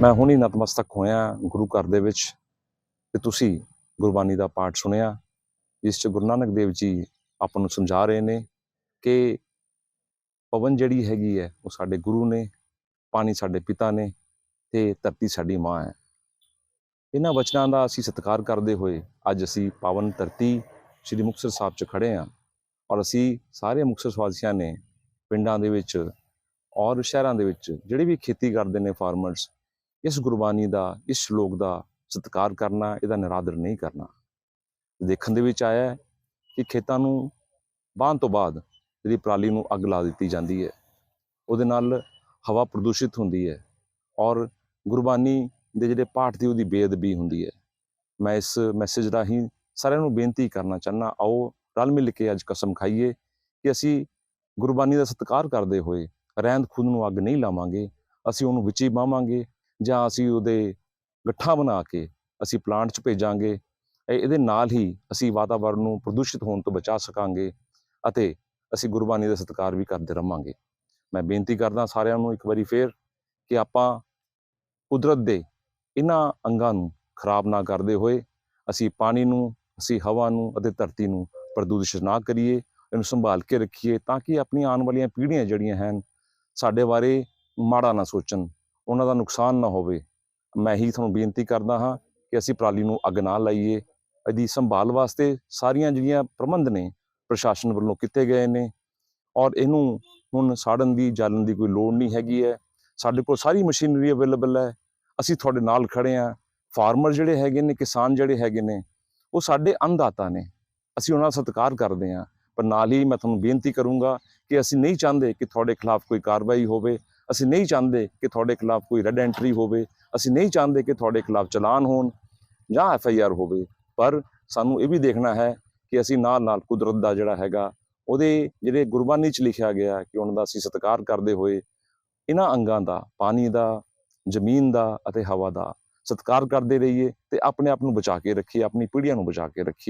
ਮੈਂ ਹੁਣੀ ਨਤਮਸਤਕ ਹੋਇਆ ਗੁਰੂ ਘਰ ਦੇ ਵਿੱਚ ਤੇ ਤੁਸੀਂ ਗੁਰਬਾਣੀ ਦਾ ਪਾਠ ਸੁਣਿਆ, ਜਿਸ ਚ ਗੁਰੂ ਨਾਨਕ ਦੇਵ ਜੀ ਆਪਾਂ ਨੂੰ ਸਮਝਾ ਰਹੇ ਨੇ ਕਿ ਪਵਨ ਜਿਹੜੀ ਹੈਗੀ ਹੈ ਉਹ ਸਾਡੇ ਗੁਰੂ ਨੇ, ਪਾਣੀ ਸਾਡੇ ਪਿਤਾ ਨੇ ਤੇ ਧਰਤੀ ਸਾਡੀ ਮਾਂ ਹੈ। ਇਹਨਾਂ ਵਚਨਾਂ ਦਾ ਅਸੀਂ ਸਤਿਕਾਰ ਕਰਦੇ ਹੋਏ ਅੱਜ ਅਸੀਂ ਪਾਵਨ ਧਰਤੀ ਸ੍ਰੀ ਮੁਕਤਸਰ ਸਾਹਿਬ 'ਚ ਖੜੇ ਹਾਂ ਔਰ ਅਸੀਂ ਸਾਰੇ ਮੁਕਤਸਰ ਵਾਸੀਆਂ ਨੇ ਪਿੰਡਾਂ ਦੇ ਵਿੱਚ ਔਰ ਸ਼ਹਿਰਾਂ ਦੇ ਵਿੱਚ ਜਿਹੜੇ ਵੀ ਖੇਤੀ ਕਰਦੇ ਨੇ ਫਾਰਮਰਸ ਇਸ ਗੁਰਬਾਣੀ ਦਾ, ਇਸ ਸ਼ਲੋਕ ਦਾ ਸਤਿਕਾਰ ਕਰਨਾ, ਇਹਦਾ ਨਿਰਾਦਰ ਨਹੀਂ ਕਰਨਾ। ਦੇਖਣ ਦੇ ਵਿੱਚ ਆਇਆ ਕਿ ਖੇਤਾਂ ਨੂੰ ਬਾਹਨ ਤੋਂ ਬਾਅਦ ਜਿਹੜੀ ਪਰਾਲੀ ਨੂੰ ਅੱਗ ਲਾ ਦਿੱਤੀ ਜਾਂਦੀ ਹੈ, ਉਹਦੇ ਨਾਲ ਹਵਾ ਪ੍ਰਦੂਸ਼ਿਤ ਹੁੰਦੀ ਹੈ ਔਰ ਗੁਰਬਾਣੀ ਦੇ ਜਿਹੜੇ ਪਾਠ ਦੀ ਉਹਦੀ ਬੇਅਦਬੀ ਹੁੰਦੀ ਹੈ। ਮੈਂ ਇਸ ਮੈਸੇਜ ਰਾਹੀਂ ਸਾਰਿਆਂ ਨੂੰ ਬੇਨਤੀ ਕਰਨਾ ਚਾਹਨਾ ਆਓ ਰਲ ਮਿਲ ਕੇ ਅੱਜ ਕਸਮ ਖਾਈਏ ਕਿ ਅਸੀਂ ਗੁਰਬਾਣੀ ਦਾ ਸਤਿਕਾਰ ਕਰਦੇ ਹੋਏ ਰਹਿੰਦ ਖੁਦ ਨੂੰ ਅੱਗ ਨਹੀਂ ਲਾਵਾਂਗੇ, ਅਸੀਂ ਉਹਨੂੰ ਵਿੱਚ ਹੀ ਬਾਵਾਂਗੇ ਜਾਂ ਅਸੀਂ ਉਹਦੇ ਗੱਠਾਂ ਬਣਾ ਕੇ ਅਸੀਂ ਪਲਾਂਟ 'ਚ ਭੇਜਾਂਗੇ ਇਹਦੇ ਨਾਲ ਹੀ ਅਸੀਂ ਵਾਤਾਵਰਣ ਨੂੰ ਪ੍ਰਦੂਸ਼ਿਤ ਹੋਣ ਤੋਂ ਬਚਾ ਸਕਾਂਗੇ ਅਤੇ ਅਸੀਂ ਗੁਰਬਾਣੀ ਦਾ ਸਤਿਕਾਰ ਵੀ ਕਰਦੇ ਰਵਾਂਗੇ। ਮੈਂ ਬੇਨਤੀ ਕਰਦਾ ਸਾਰਿਆਂ ਨੂੰ ਇੱਕ ਵਾਰੀ ਫੇਰ ਕਿ ਆਪਾਂ ਕੁਦਰਤ ਦੇ ਇਹਨਾਂ ਅੰਗਾਂ ਨੂੰ ਖਰਾਬ ਨਾ ਕਰਦੇ ਹੋਏ ਅਸੀਂ ਪਾਣੀ ਨੂੰ, ਅਸੀਂ ਹਵਾ ਨੂੰ ਅਤੇ ਧਰਤੀ ਨੂੰ ਪ੍ਰਦੂਸ਼ਿਤ ਨਾ ਕਰੀਏ, ਇਹਨੂੰ ਸੰਭਾਲ ਕੇ ਰੱਖੀਏ ਤਾਂ ਕਿ ਆਪਣੀਆਂ ਆਉਣ ਵਾਲੀਆਂ ਪੀੜ੍ਹੀਆਂ ਜਿਹੜੀਆਂ ਹਨ, ਸਾਡੇ ਬਾਰੇ ਮਾੜਾ ਨਾ ਸੋਚਣ। ਉਹਨਾਂ ਦਾ ਨੁਕਸਾਨ ਨਾ ਹੋਵੇ। ਮੈਂ ਹੀ ਤੁਹਾਨੂੰ ਬੇਨਤੀ ਕਰਦਾ ਹਾਂ ਕਿ ਅਸੀਂ ਪਰਾਲੀ ਨੂੰ ਅੱਗ ਨਾ ਲਾਈਏ। ਇਹਦੀ ਸੰਭਾਲ ਵਾਸਤੇ ਸਾਰੀਆਂ ਜਿਹੜੀਆਂ ਪ੍ਰਬੰਧ ਨੇ ਪ੍ਰਸ਼ਾਸਨ ਵੱਲੋਂ ਕੀਤੇ ਗਏ ਨੇ ਔਰ ਇਹਨੂੰ ਹੁਣ ਸਾੜਨ ਦੀ, ਜਾਲਣ ਦੀ ਕੋਈ ਲੋੜ ਨਹੀਂ ਹੈਗੀ ਹੈ। ਸਾਡੇ ਕੋਲ ਸਾਰੀ ਮਸ਼ੀਨਰੀ ਅਵੇਲੇਬਲ ਹੈ। ਅਸੀਂ ਤੁਹਾਡੇ ਨਾਲ ਖੜੇ ਹਾਂ। ਫਾਰਮਰ ਜਿਹੜੇ ਹੈਗੇ ਨੇ, ਕਿਸਾਨ ਜਿਹੜੇ ਹੈਗੇ ਨੇ, ਉਹ ਸਾਡੇ ਅੰਨਦਾਤਾ ਨੇ। ਅਸੀਂ ਉਹਨਾਂ ਦਾ ਸਤਿਕਾਰ ਕਰਦੇ ਹਾਂ। ਪਰ ਨਾਲ ਹੀ ਮੈਂ ਤੁਹਾਨੂੰ ਬੇਨਤੀ ਕਰੂੰਗਾ ਕਿ ਅਸੀਂ ਨਹੀਂ ਚਾਹੁੰਦੇ ਕਿ ਤੁਹਾਡੇ ਖਿਲਾਫ ਕੋਈ ਕਾਰਵਾਈ ਹੋਵੇ। ਅਸੀਂ ਨਹੀਂ ਚਾਹੁੰਦੇ ਕਿ ਤੁਹਾਡੇ ਖਿਲਾਫ ਕੋਈ ਰੈਡ ਐਂਟਰੀ ਹੋਵੇ, ਅਸੀਂ ਨਹੀਂ ਚਾਹੁੰਦੇ ਕਿ ਤੁਹਾਡੇ ਖਿਲਾਫ ਚਲਾਨ ਹੋਣ ਜਾਂ ਐਫ ਆਈ ਆਰ ਹੋਵੇ, ਪਰ ਸਾਨੂੰ ਇਹ ਵੀ ਦੇਖਣਾ ਹੈ ਕਿ ਅਸੀਂ ਨਾਲ ਨਾਲ ਕੁਦਰਤ ਦਾ ਜਿਹੜਾ ਹੈਗਾ, ਉਹਦੇ ਜਿਹੜੇ ਗੁਰਬਾਣੀ 'ਚ ਲਿਖਿਆ ਗਿਆ ਕਿ ਉਹਨਾਂ ਦਾ ਅਸੀਂ ਸਤਿਕਾਰ ਕਰਦੇ ਹੋਏ ਇਹਨਾਂ ਅੰਗਾਂ ਦਾ, ਪਾਣੀ ਦਾ, ਜ਼ਮੀਨ ਦਾ ਅਤੇ ਹਵਾ ਦਾ ਸਤਿਕਾਰ ਕਰਦੇ ਰਹੀਏ ਤੇ ਆਪਣੇ ਆਪ ਨੂੰ ਬਚਾ ਕੇ ਰੱਖੀਏ, ਆਪਣੀ ਪੀੜ੍ਹੀਆਂ ਨੂੰ ਬਚਾ ਕੇ ਰੱਖੀਏ।